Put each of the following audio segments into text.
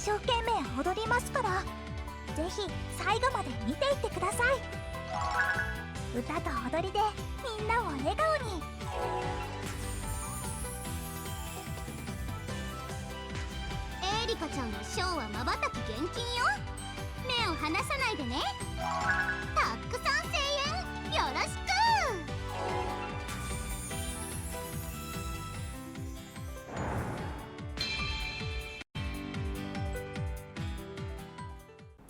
生懸命踊りますからぜひ最後まで見ていってください。歌と踊りでみんなを笑顔に。エリカちゃんのショーはまばたき厳禁よ。目を離さないでね。たっ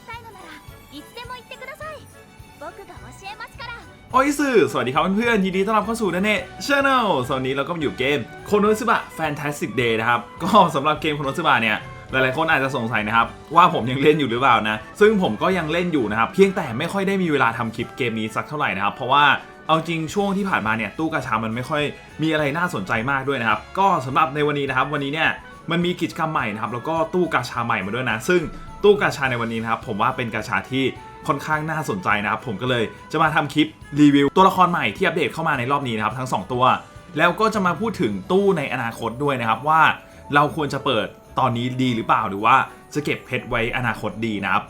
を覚えたいのならいつでも言ってください僕が教えますから โอ้ยสื่อสวัสดีครับเพื่อนๆยินดีต้อนรับเข้าสู่นันเน่ชาแนลสวันนี้เราก็มาอยู่เกมโคโนซึบะ Fantastic Day นะครับ ก็สำหรับเกมโคโนซึบะเนี่ย หลายๆคนอาจจะสงสัยนะครับ ว่าผมยังเล่นอยู่หรือเปล่านะ ซึ่งผมก็ยังเล่นอยู่นะครับ เพียงแต่ไม่ค่อยได้มีเวลาทำคลิปเกมนี้สักเท่าไหร่นะครับ เพราะว่าเอาจริงช่วงที่ผ่านมาเนี่ยตู้กาชามันไม่ค่อยมีอะไรน่าสนใจมากด้วยนะครับ ก็สำหรับในวันนี้นะครับ วันนี้เนี่ย มันมีกิจกรรมใหม่นะครับแล้วก็ตู้กาชาใหม่มาด้วยนะ ซึ่งตู้กาชาในวันนี้นะครับผมว่าเป็นกาชาที่ค่อนข้างน่าสนใจนะครับผมก็เลยจะมาทำคลิปรีวิวตัวละครใหม่ที่อัปเดตเข้ามาในรอบนี้นะครับทั้งสองตัว แล้วก็จะมาพูดถึงตู้ในอนาคตด้วยนะครับว่า เราควรจะเปิดตอนนี้ดีหรือเปล่าหรือว่าจะเก็บเพชรไว้อนาคตดีนะครับ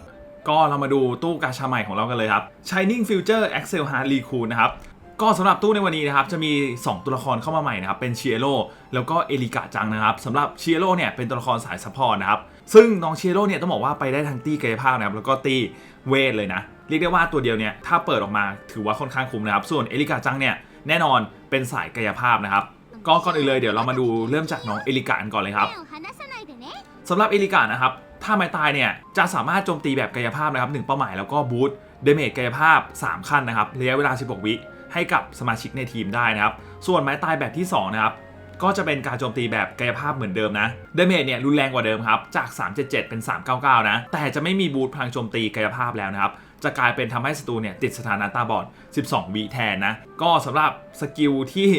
ก็เรามาดูตู้กาชาใหม่ของเรากันเลยครับ Shining Future Axel Hard r e c o o l นะครับ ก็สำหรับตู้ในวันนี้นะครับจะมี 2 ตัวละครเข้ามาใหม่นะครับเป็นเชียโรแล้วก็เอลิกะจังนะครับสำหรับเชียโรเนี่ยเป็นตัวละครสายซัพพอร์ตนะครับซึ่งน้องเชียโรเนี่ยต้องบอกว่าไปได้ทั้งตีกายภาพนะครับแล้วก็ตีเวทเลยนะเรียกได้ว่าตัวเดียวเนี่ยถ้าเปิดออกมาถือว่าค่อนข้างคุ้มนะครับส่วนเอลิกะจังเนี่ยแน่นอนเป็นสายกายภาพนะครับก็ก่อนอื่นเลยเดี๋ยวเรามาดูเริ่มจากน้องเอลิกะกันก่อนเลยครับสำหรับเอลิกะนะครับถ้าไม่ตายเนี่ยจะสามารถโจมตีแบบกายภาพนะครับหนึ่งเป้าหมายแล้วก็บูทเดเมจกายภาพ 3 ขั้นนะครับระยะเวลา 16 วิ ให้กับสมาชิกในทีมได้นะครับ ส่วนไม้ตายแบบที่2นะครับก็จะเป็นการโจมตีแบบกายภาพเหมือนเดิมนะ เดเมจเนี่ยรุนแรงกว่าเดิมครับ จาก 377 เป็น 399 นะ แต่จะไม่มีบูตพลังโจมตีกายภาพแล้วนะครับ จะกลายเป็นทำให้ศัตรูเนี่ยติดสถานะตาบอด 12 วิแทนนะ ก็สำหรับสกิลที่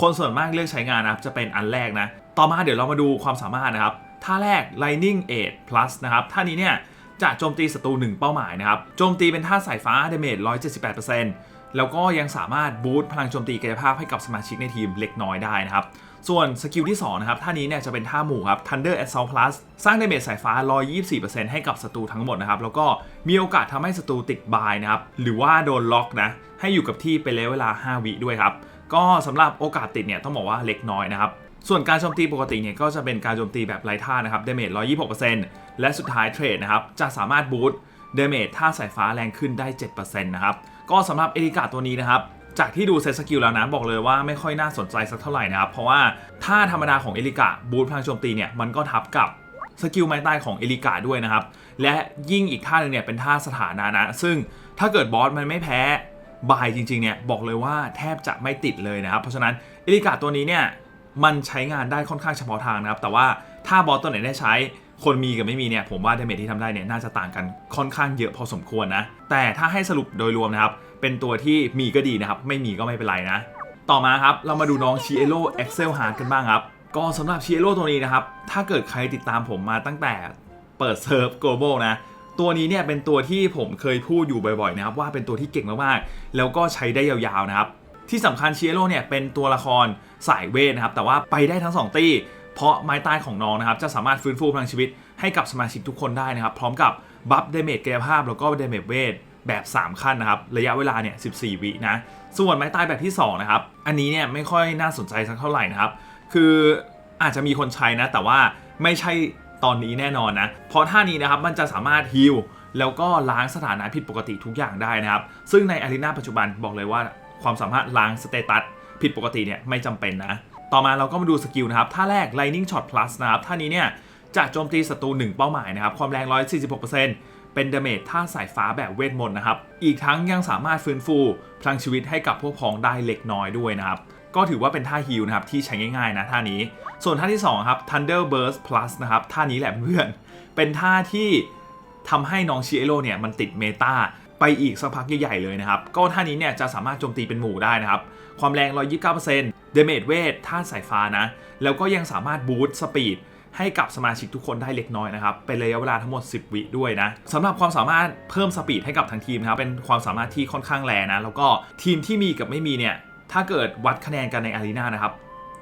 คนส่วนมากเลือกใช้งานนะครับ จะเป็นอันแรกนะ ต่อมาเดี๋ยวเรามาดูความสามารถนะครับ ท่าแรก Lightning Aid Plus นะครับ ท่านี้เนี่ยจะโจมตีศัตรู1เป้าหมายนะครับ โจมตีเป็นท่าสายฟ้าเดเมจ178% แล้วก็ยังสามารถบูตพลังโจมตีกายภาพให้กับสมาชิกในทีมเล็กน้อยได้นะครับ ส่วนสกิลที่2นะครับท่านี้เนี่ยจะเป็นท่าหมู่ครับ Thunder Assault Plus สร้างดาเมจสายฟ้า 124%ให้กับศัตรูทั้งหมดนะครับ แล้วก็มีโอกาสทำให้ศัตรูติดบายนะครับ หรือว่าโดนล็อกนะ ให้อยู่กับที่เป็นระยะเวลา 5 วิด้วยครับ ก็สำหรับโอกาสติดเนี่ยต้องบอกว่าเล็กน้อยนะครับส่วนการโจมตีปกติเนี่ยก็จะเป็นการโจมตีแบบไร้ท่านะครับเดเมจ126%และสุดท้ายเทรดนะครับจะสามารถบูตเดเมจท่าสายฟ้าแรงขึ้นได้ 7%นะครับ ก็สำหรับเอริกาตัวนี้นะครับจากที่ดูเซตสกิลแล้วนะบอกเลยว่าไม่ค่อยน่าสนใจสักเท่าไหร่นะครับ เพราะว่าท่าธรรมดาของเอริกาบูตพลังโจมตีเนี่ยมันก็ทับกับสกิลไม้ตายของเอริกาด้วยนะครับ และยิ่งอีกท่าหนึงเนี่ยเป็นท่าสถานะนะ ซึ่งถ้าเกิดบอสมันไม่แพ้บายจริงๆเนี่ยบอกเลยว่าแทบจะไม่ติดเลยนะครับ เพราะฉะนั้นเอริกาตัวนี้เนี่ยมันใช้งานได้ค่อนข้างเฉพาะทางนะครับ แต่ว่าถ้าบอสตัวไหนได้ใช้ คนมีกับไม่มีเนี่ยผมว่าเดเมจที่ทำได้เนี่ยน่าจะต่างกันค่อนข้างเยอะพอสมควรนะ แต่ถ้าให้สรุปโดยรวมนะครับ เป็นตัวที่มีก็ดีนะครับ ไม่มีก็ไม่เป็นไรนะ ต่อมาครับ เรามาดูน้องชีเอโ o Excel Hard กันบ้างครับ ก็สำหรับชีเอโ o ตัวนี้นะครับ ถ้าเกิดใครติดตามผมมาตั้งแต่เปิดเซิร์ฟ global นะตัวนี้เนี่ยเป็นตัวที่ผมเคยพูดอยู่บ่อยๆนะครับว่าเป็นตัวที่เก่งมากๆแล้วก็ใช้ได้ยาวๆนะครับที่สำคัญเชียโร่เนี่ยเป็นตัวละครสายเวทนะครับแต่ว่าไปได้ทั้ง 2 ตี้ เพราะไม้ตายของน้องนะครับจะสามารถฟื้นฟูพลังชีวิตให้กับสมาชิกทุกคนได้นะครับ พร้อมกับบัฟเดเมจกายภาพแล้วก็เดเมจเวทแบบ 3 ขั้นนะครับ ระยะเวลาเนี่ย 14 วินะ ส่วนไม้ตายแบบที่ 2 นะครับ อันนี้เนี่ยไม่ค่อยน่าสนใจสักเท่าไหร่นะครับ คืออาจจะมีคนใช้นะ แต่ว่าไม่ใช่ตอนนี้แน่นอนนะ เพราะท่านี้นะครับมันจะสามารถฮิลแล้วก็ล้างสถานะผิดปกติทุกอย่างได้นะครับ ซึ่งในอารีนาปัจจุบันบอกเลยว่าความสามารถล้างสเตตัสผิดปกติเนี่ยไม่จำเป็นนะ ต่อมาเราก็มาดูสกิลนะครับ ท่าแรก Lightning Shot Plus นะครับ ท่านี้เนี่ยจะโจมตีศัตรู1 เป้าหมายนะครับ ความแรง 146%เป็นดาเมจท่าสายฟ้าแบบเวทมนต์นะครับ อีกทั้งยังสามารถฟื้นฟูพลังชีวิตให้กับพวกพ้องได้เล็กน้อยด้วยนะครับ ก็ถือว่าเป็นท่าฮิลนะครับที่ใช้ง่ายๆนะท่านี้ ส่วนท่าที่2ครับ Thunder Burst Plus นะครับ ท่านี้แหละเพื่อน เป็นท่าที่ทำให้น้องชิเอโรเนี่ยมันติดเมตาไปอีกสักพักใหญ่ๆเลยนะครับ ก็ท่านี้เนี่ยจะสามารถโจมตีเป็นหมู่ได้นะครับ ความแรง 129%เดเมจเวทท่าสายฟ้านะ แล้วก็ยังสามารถบูสต์สปีดให้กับสมาชิกทุกคนได้เล็กน้อยนะครับ เป็นระยะเวลาทั้งหมด 10 วิด้วยนะสำหรับความสามารถเพิ่มสปีดให้กับทั้งทีมนะครับ เป็นความสามารถที่ค่อนข้างแรงนะ แล้วก็ทีมที่มีกับไม่มีเนี่ย ถ้าเกิดวัดคะแนนกันในอารีนานะครับ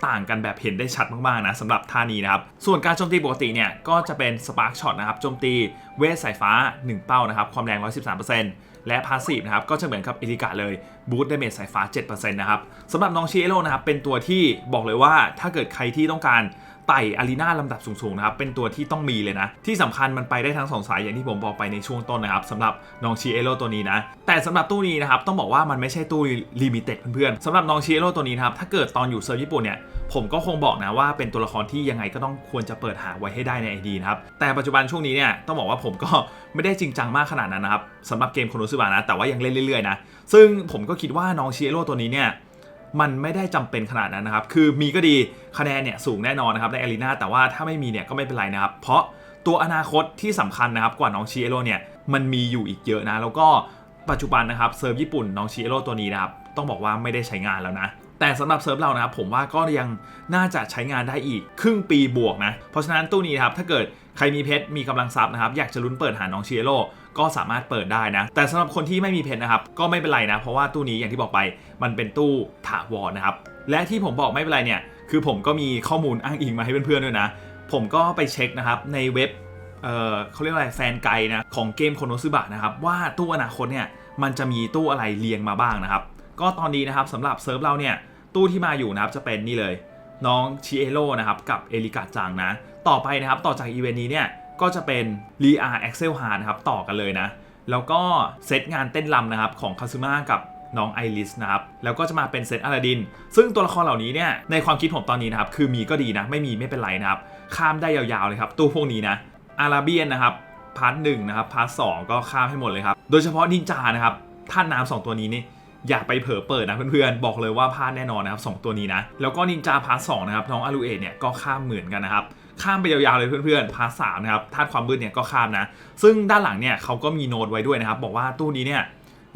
ต่างกันแบบเห็นได้ชัดมากๆนะสำหรับท่านี้นะครับ ส่วนการโจมตีปกติเนี่ย ก็จะเป็นสปาร์ k ช็อตนะครับ โจมตีเวทสายฟ้า 1 เป้านะครับ ความแรง 113% และพาสซีฟนะครับก็จะเหมือนกับเอลิกาเลยบูตเดเมจสายฟ้า 7%นะครับสำหรับน้องชิเอโร่นะครับเป็นตัวที่บอกเลยว่าถ้าเกิดใครที่ต้องการ ไต่อารีนาลำดับสูงๆนะครับเป็นตัวที่ต้องมีเลยนะ ที่สำคัญมันไปได้ทั้งสองสายอย่างที่ผมบอกไปในช่วงต้นนะครับสำหรับน้องชิเอโร่ตัวนี้นะ แต่สำหรับตู้นี้นะครับต้องบอกว่ามันไม่ใช่ตู้ลิมิเต็ดเพื่อนๆสำหรับน้องชิเอโร่ตัวนี้นะครับถ้าเกิดตอนอยู่เซิร์ฟญี่ปุ่นเนี่ยผมก็คงบอกนะว่าเป็นตัวละครที่ยังไงก็ต้องควรจะเปิดหาไว้ให้ได้ใน ID นะครับแต่ปัจจุบันช่วงนี้เนี่ยต้องบอกว่าผมก็ไม่ได้จริงจังมากขนาดนั้นนะครับสำหรับเกมโคโนซึบะนะแต่ว่ายังเล่นเรื่อยๆนะซึ่งผมก็คิดว่าน้องชิเอโร่ตัวนี้เนี่ย มันไม่ได้จำเป็นขนาดนั้นนะครับ คือมีก็ดีคะแนนเนี่ยสูงแน่นอนนะครับในอารีนาแต่ว่าถ้าไม่มีเนี่ยก็ไม่เป็นไรนะครับ เพราะตัวอนาคตที่สำคัญนะครับกว่าน้องชิเอโร่เนี่ยมันมีอยู่อีกเยอะนะ แล้วก็ปัจจุบันนะครับเซิร์ฟญี่ปุ่นน้องชิเอโร่ตัวนี้นะครับต้องบอกว่าไม่ได้ใช้งานแล้วนะแต่สำหรับเซิร์ฟเรานะครับผมว่าก็ยังน่าจะใช้งานได้อีกครึ่งปีบวกนะ เพราะฉะนั้นตู้นี้นะครับถ้าเกิด ครมีเพชรมีกำลังทรัพย์นะครับอยากจะลุ้นเปิดหาน้องเชิเอโร่ก็สามารถเปิดได้นะ แต่สำหรับคนที่ไม่มีเพชรนะครับก็ไม่เป็นไรนะ เพราะว่าตู้นี้อย่างที่บอกไปมันเป็นตู้ถาวรนะครับและที่ผมบอกไม่เป็นไรเนี่ยคือผมก็มีข้อมูลอ้างอิงมาให้เพื่อนๆด้วยนะ ผมก็ไปเช็คนะครับในเว็บเเขาเรียกอะไรแฟนไกด์นะของเกมโคโนซึบะนะครับว่าตู้อนาคตเนี่ยมันจะมีตู้อะไรเรียงมาบ้างนะครับ ก็ตอนนี้นะครับสำหรับเซิร์ฟเราเนี่ยตู้ที่มาอยู่นะครับจะเป็นนี่เลย น้องชิเอโร่นะครับกับเอลิกาจังนะ ต่อไปนะครับต่อจากอีเวนต์นี้เนี่ยก็จะเป็นรีอาร์แอ็กเซลฮานะครับต่อกันเลยนะ แล้วก็เซตงานเต้นรำนะครับของคาซึมะกับน้องไอริสนะครับ แล้วก็จะมาเป็นเซตอลาดิน ซึ่งตัวละครเหล่านี้เนี่ย ในความคิดผมตอนนี้นะครับ คือมีก็ดีนะ ไม่มีไม่เป็นไรนะครับ ข้ามได้ยาวๆเลยครับ ตู้พวกนี้นะ อาราเบียนนะครับ พาร์ทหนึ่งนะครับ พาร์ทสองก็ข้ามให้หมดเลยครับ โดยเฉพาะนินจานะครับ ท่านน้ำสองตัวนี้นี่ อย่าไปเผลอเปิดนะเพื่อนๆ บอกเลยว่าพลาดแน่นอนนะครับสองตัวนี้นะ แล้วก็นินจาพาร์ทสองนะครับน้องอารูเอเนี่ยก็ข้ามเหมือนกันนะครับข้ามไปยาวๆเลยเพื่อนๆ พาร์ทสามนะครับธาตุความมืดเนี่ยก็ข้ามนะ ซึ่งด้านหลังเนี่ยเขาก็มีโน้ตไว้ด้วยนะครับ บอกว่าตู้นี้เนี่ย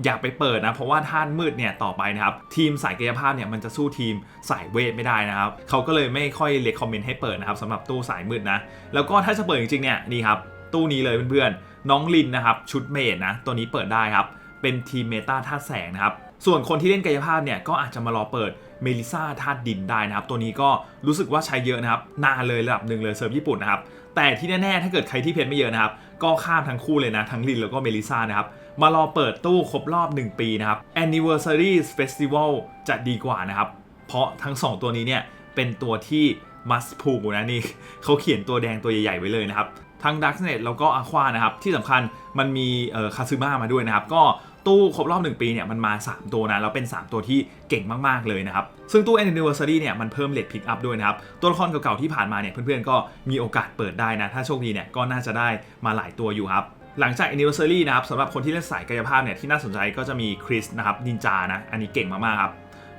อย่าไปเปิดนะ เพราะว่าธาตุมืดเนี่ยต่อไปนะครับทีมสายกายภาพเนี่ยมันจะสู้ทีมสายเวทไม่ได้นะครับเขาก็เลยไม่ค่อยเลคคอมเมนต์ให้เปิดนะครับสำหรับตู้สายมืดนะ แล้วก็ถ้าจะเปิดจริงๆเนี่ยนี่ครับตู้นี้เลยเพื่อนๆน้องลินนะครับชุดเมดนะตัวนี้เปิดได้ครับเป็นทีมเมตาธาแสงนะครับ ส่วนคนที่เล่นกายภาพเนี่ยก็อาจจะมารอเปิดเมลิซ่าธาตุดินได้นะครับ ตัวนี้ก็รู้สึกว่าใช้เยอะนะครับ นานเลยระดับหนึ่งเลยเซิร์ฟญี่ปุ่นนะครับ แต่ที่แน่ๆ ถ้าเกิดใครที่เพชรไม่เยอะนะครับ ก็ข้ามทั้งคู่เลยนะ ทั้งลินแล้วก็เมลิซ่านะครับ มารอเปิดตู้ครบรอบ 1 ปีนะครับ Anniversary Festival จะดีกว่านะครับ เพราะทั้ง 2 ตัวนี้เนี่ยเป็นตัวที่ must pull นะนี่เขาเขียนตัวแดงตัวใหญ่ๆไว้เลยนะครับทั้ง Dark Knight แล้วก็ Aqua นะครับ ที่สำคัญมันมีคาซึมะมาด้วยนะครับ ก็ ตู้ครบรอบ 1 ปีเนี่ยมันมา 3 ตัวนะแล้วเป็น 3 ตัวที่เก่งมาก ๆ เลยนะครับ ซึ่งตู้ Anniversary เนี่ยมันเพิ่มเลทพิกอัพด้วยนะครับ ตัวละครเก่าๆที่ผ่านมาเนี่ยเพื่อนๆก็มีโอกาสเปิดได้นะ ถ้าโชคดีเนี่ยก็น่าจะได้มาหลายตัวอยู่ครับหลังจาก Anniversary นะครับสำหรับคนที่เล่นสายกายภาพเนี่ยที่น่าสนใจก็จะมีคริสนะครับนินจานะอันนี้เก่งมากๆครับ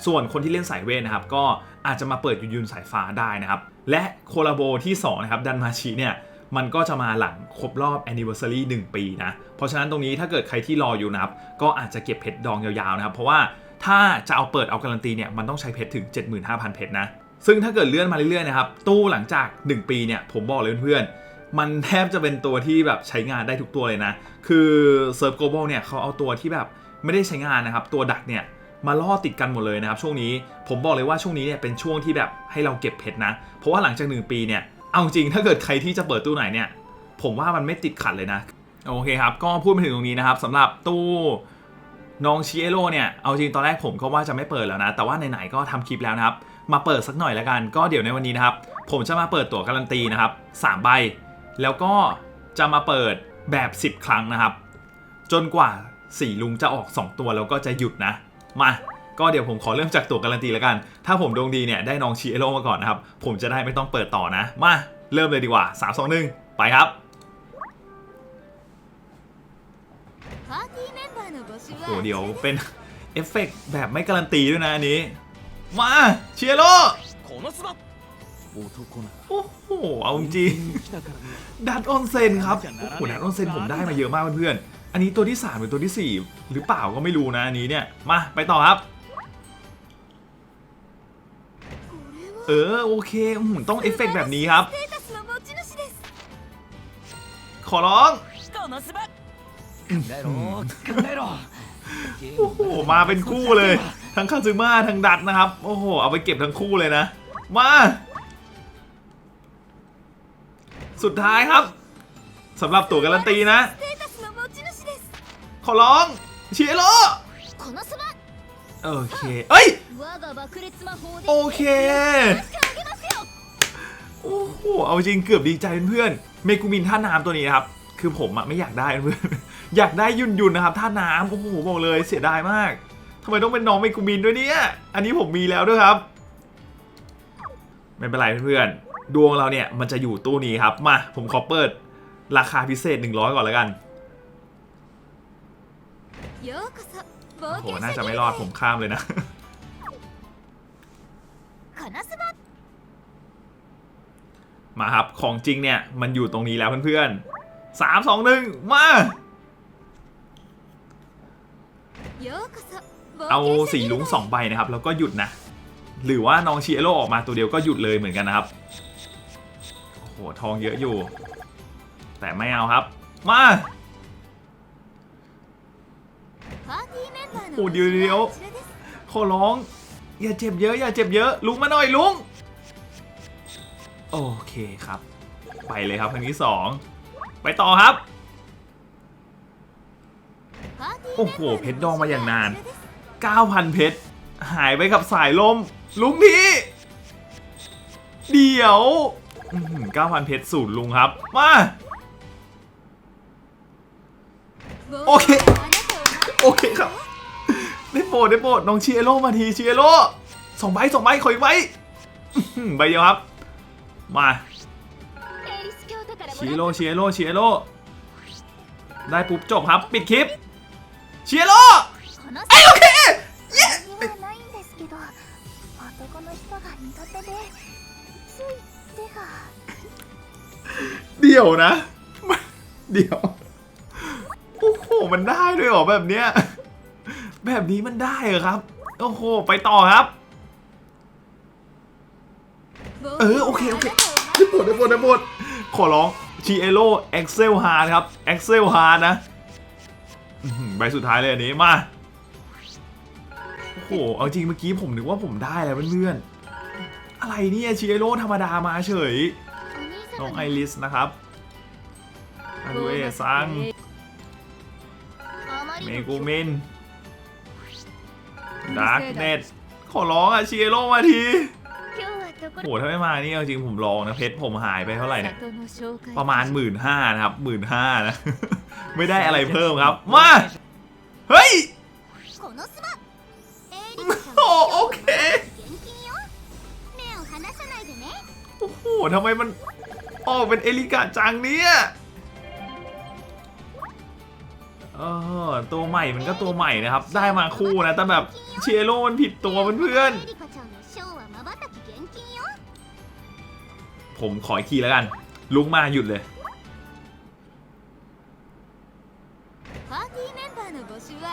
ส่วนคนที่เล่นสายเวทนะครับก็อาจจะมาเปิดยุนยุนสายฟ้าได้นะครับและโคลาโบที่2นะครับดันมาชิเนี่ย มันก็จะมาหลังครบรอบ anniversary 1 ปีนะ เพราะฉะนั้นตรงนี้ถ้าเกิดใครที่รออยู่นะครับ ก็อาจจะเก็บเพชรดองยาวๆนะครับ เพราะว่าถ้าจะเอาเปิดเอาการันตีเนี่ยมันต้องใช้เพชรถึง 75,000 เพชรนะ ซึ่งถ้าเกิดเลื่อนมาเรื่อยๆนะครับตู้หลังจาก 1 ปีเนี่ยผมบอกเลยเพื่อนๆมันแทบจะเป็นตัวที่แบบใช้งานได้ทุกตัวเลยนะ คือเซิร์ฟโกลบอลเนี่ยเขาเอาตัวที่แบบไม่ได้ใช้งานนะครับตัวดักเนี่ยมาล่อติดกันหมดเลยนะครับช่วงนี้ผมบอกเลยว่าช่วงนี้เนี่ยเป็นช่วงที่แบบให้เราเก็บเพชรนะ เพราะว่าหลังจาก 1 ปีเนี่ย เอาจริงถ้าเกิดใครที่จะเปิดตู้ไหนเนี่ย ผมว่ามันไม่ติดขัดเลยนะ โอเคครับ ก็พูดมาถึงตรงนี้นะครับสำหรับตู้น้องชิเอโร่เนี่ย เอาจริงตอนแรกผมก็ว่าจะไม่เปิดแล้วนะ แต่ว่าไหนๆก็ทำคลิปแล้วนะครับ มาเปิดสักหน่อยแล้วกัน ก็เดี๋ยวในวันนี้นะครับ ผมจะมาเปิดตั๋วการันตีนะครับ3ใบ แล้วก็จะมาเปิดแบบ 10 ครั้งนะครับ จนกว่า4ลุงจะออก 2 ตัวแล้วก็จะหยุดนะ มา ก็เดี๋ยวผมขอเริ่มจากตัวการันตีแล้วกัน ถ้าผมดวงดีเนี่ยได้น้องชีเอโลมาก่อนนะครับ ผมจะได้ไม่ต้องเปิดต่อนะ มาเริ่มเลยดีกว่า 3 2 1 ไปครับโหเดี๋ยวเป็นเอฟเฟกแบบไม่การันตีด้วยนะอันนี้ มาเชียโร่โอ้โห เอาจริงดัดออนเซนครับ โอ้โหดัดออนเซนผมได้มาเยอะมากเพื่อนๆ อันนี้ตัวที่ 3 หรือตัวที่ 4 หรือเปล่าก็ไม่รู้นะอันนี้เนี่ย มาไปต่อครับ เออโอเคต้องเอฟเฟกแบบนี้ครับ ขอร้องโอ้โหมาเป็นคู่เลย ทั้งคาซึมาทั้งดัดนะครับ โอ้โห เอาไปเก็บทั้งคู่เลยนะ มา สุดท้ายครับสำหรับตัวการันตีนะ ขอร้องเชียร์โล โอเค เอ้ย โอเค โอ้โห เอาจริงเกือบดีใจเพื่อน เมกุมินท่าน้ำตัวนี้ครับ คือผมอะไม่อยากได้เพื่อน อยากได้ยุนยุนนะครับท่าน้ำโอ้โหบอกเลยเสียดายมากทำไมต้องเป็นน้องเมกุมินด้วยเนี่ย อันนี้ผมมีแล้วด้วยครับ ไม่เป็นไรเพื่อนๆ ดวงเราเนี่ยมันจะอยู่ตู้นี้ครับ มาผมขอเปิด ราคาพิเศษ 100 ก่อนแล้วกัน โอ้โห น่าจะไม่รอดผมข้ามเลยนะ มาครับ ของจริงเนี่ย มันอยู่ตรงนี้แล้วเพื่อนๆสามสองหนึ่งมา เอาสีลุงสองใบนะครับ แล้วก็หยุดนะ หรือว่าน้องชีเอโร่ออกมาตัวเดียวก็หยุดเลยเหมือนกันนะครับ โอ้โห ทองเยอะอยู่ แต่ไม่เอาครับ มา โอ้เดี๋ยวเดี๋ยวขอร้อง อย่าเจ็บเยอะ อย่าเจ็บเยอะ ลุงมาหน่อยลุง โอเคครับ ไปเลยครับครั้งที่สองไปต่อครับ โอ้โห เพชรดองมาอย่างนาน 9,000 เพชร หายไปกับสายลม ลุงพี่ เดี๋ยว 9,000 เพชรสูตรลุงครับ มา โอเค รดได้โปรดน้องชิเอโร่มาทีชิเอโร่ส่งใบส่งใบขออีกใใบเดียวครับ มาชิเอโร่ชิเอโร่ชิเอโร่ได้ปุ๊บจบครับ ปิดคลิปเชียโลไอโอเคเเดี๋ยวนะ เดี๋ยว โอ้โห มันได้ด้วยหรอแบบเนี้ย แบบนี้มันได้เหรอครับ โอ้โห ไปต่อครับ เออ โอเค โอเคได้ปวดได้ปวดได้ปวดขอร้องชีเอโร่เอ็กเซลฮาร์ครับเอ็กเซลฮาร์นะใบสุดท้ายเลยอันนี้มา โอ้โห เอาจริงเมื่อกี้ผมนึกว่าผมได้แล้วเพื่อนๆ อะไรเนี่ยชีเอโร่ธรรมดามาเฉย น้องไอริสนะครับอาดูเอซังเมกูเมน ดาร์กเน็ตขอร้องอะชิเอโรมาทีโหถ้าไม่มานี่จริงผมลองนะเพชรผมหายไปเท่าไหร่เนี่ยประมาณหมื่นห้านะครับหมื่นห้านะ ไม่ได้อะไรเพิ่มครับ มา เฮ้ยโอเคโอ้โหทำไมมันออกเป็นเอลิกาจังเนี่ย เออตัวใหม่มันก็ตัวใหม่นะครับ ได้มาคู่นะ แต่แบบเชโลมันผิดตัวเพื่อนผมขออีกทีแล้วกัน ลุงมาหยุดเลย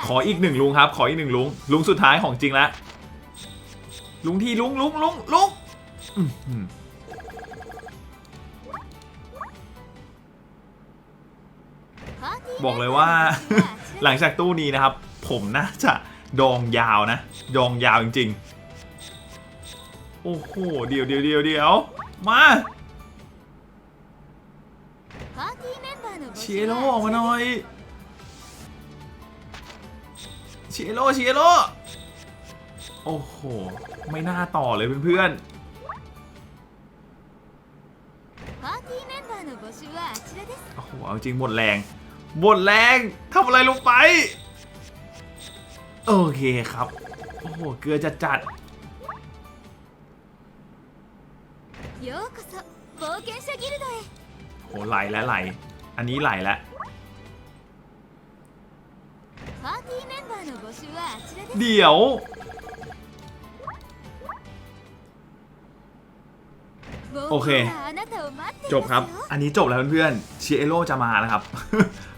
ขออีกหนึ่งลุงครับ ขออีกหนึ่งลุง ลุงสุดท้ายของจริงละลุงที่ลุงลุงลุงลุง บอกเลยว่า หลังจากตู้นี้นะครับ ผมน่าจะดองยาวนะ ดองยาวจริงๆ โอ้โห เดี๋ยวเดี๋ยวเดี๋ยวเดี๋ยวมาเชียโลออกมาหน่อยเชียโลเชียโร่โอ้โห ไม่น่าต่อเลยเพื่อนๆโอ้โห เอาจริงหมดแรง บนแรงทำอะไรลงไป โอเคครับ โอ้โห เกลือจะจัดโอ้ไหลและไหล อันนี้ไหลแล้วเดี๋ยว โอเค จบครับ อันนี้จบแล้วเพื่อนๆเชียโร่จะมานะครับ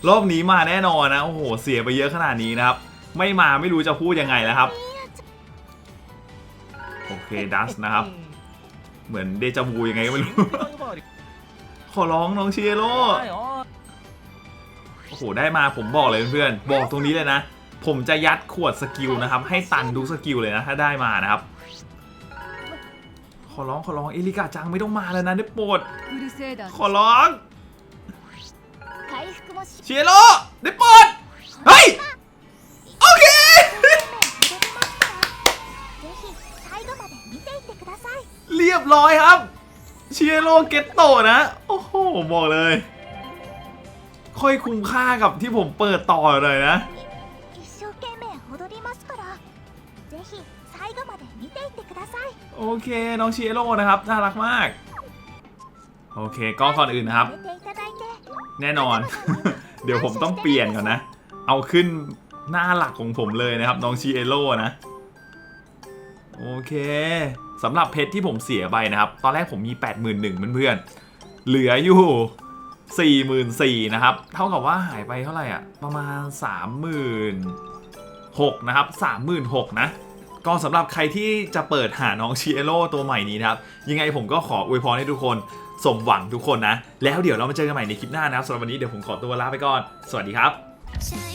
รอบนี้มาแน่นอนนะ โอ้โห เสียไปเยอะขนาดนี้นะครับ ไม่มาไม่รู้จะพูดยังไงแล้วครับ โอเค ดัสนะครับ เหมือนเดจาวูยังไงไม่รู้ ขอร้องน้องเชียโร่โอ้โห ได้มาผมบอกเลยเพื่อนๆ บอกตรงนี้เลยนะ ผมจะยัดขวดสกิลนะครับ ให้ตันดูสกิลเลยนะ ถ้าได้มานะครับ ขอร้องขอร้องเอลิกาจังไม่ต้องมาแล้วนะได้โปรดขอร้องเชียร์โลได้โปอดเฮ้ยโอเคเรียบร้อยครับเชียร์โลเกตโตนะโอ้โหบอกเลย ค่อยคุ้มค่ากับที่ผมเปิดต่อเลยนะ ぜひ最後まで見ていってください โอเค น้องเชียโร่นะครับ น่ารักมาก โอเคก็ก่อนอื่นนะครับ 入れていただいて แน่นอน เดี๋ยวผมต้องเปลี่ยนก่อนนะ เอาขึ้นหน้าหลักของผมเลยนะครับ น้องชีเอโร่นะ โอเคสำหรับเพชรที่ผมเสียไปนะครับ ตอนแรกผมมี 81,000เพื่อนๆ เหลืออยู่ 44,000นะครับ เท่ากับว่าหายไปเท่าไหร่อ่ะ ประมาณ 6นะครับ36,000นะก็สำหรับใครที่จะเปิดหาน้องชีเอโร่ตัวใหม่นี้นะครับ ยังไงผมก็ขออวยพรให้ทุกคนสมหวังทุกคนนะ แล้วเดี๋ยวเรามาเจอกันใหม่ในคลิปหน้านะครับสำหรับวันนี้เดี๋ยวผมขอตัวลาไปก่อน สวัสดีครับ